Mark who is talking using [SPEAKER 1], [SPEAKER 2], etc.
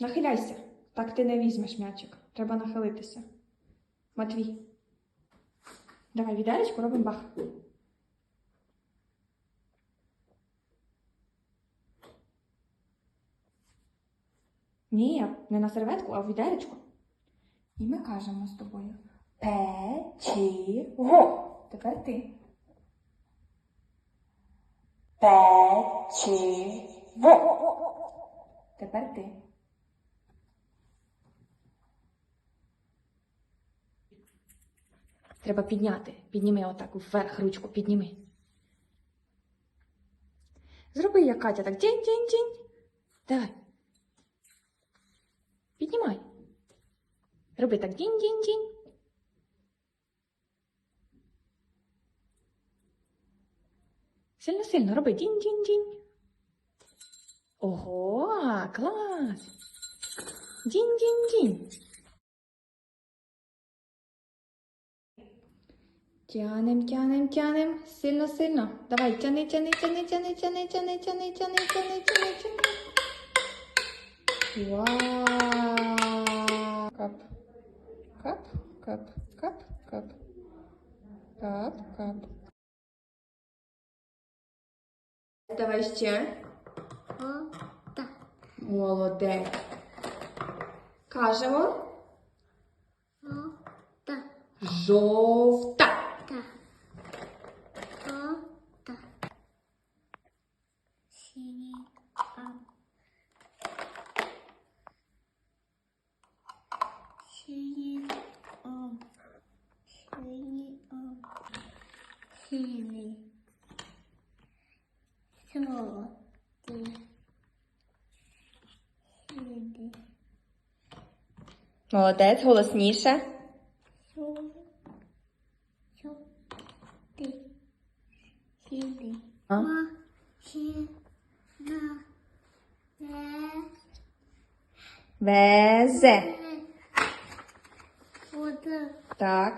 [SPEAKER 1] Нахиляйся. Так ти не візьмеш м'ячик. Треба нахилитися. Матвій. Давай відеречку, робимо бах. Ні, не на серветку, а в відеречку. І ми кажемо з тобою печиво. Тепер ти. Печиво. Тепер ти. Треба підняти. Підніми отак вверх ручку, підніми. Зроби, як Катя, так дінь-дінь-дінь. Давай. Піднімай. Роби так дінь-дінь-дінь. Сильно-сильно роби дінь-дінь-дінь. Ого, клас. Дінь-дінь-дінь. Тянем, тянем, тянем. Сильно, сильно. Давай, тяни, тяни, тяни, тяни, тяни, тяни, тяни, тяни, тяни, тяни, тяни. Вау. Кап. Кап, кап, кап, кап. Кап, кап. Давай ще.
[SPEAKER 2] Ота.
[SPEAKER 1] Молодець. Кажемо. Жовта.
[SPEAKER 2] healing on, healing on, healing. Слово ти.
[SPEAKER 1] Молодець, голосніше.
[SPEAKER 2] Ти.
[SPEAKER 1] Хіди.
[SPEAKER 2] Ма. Хіда.
[SPEAKER 1] Везе.
[SPEAKER 2] Везе.
[SPEAKER 1] Так.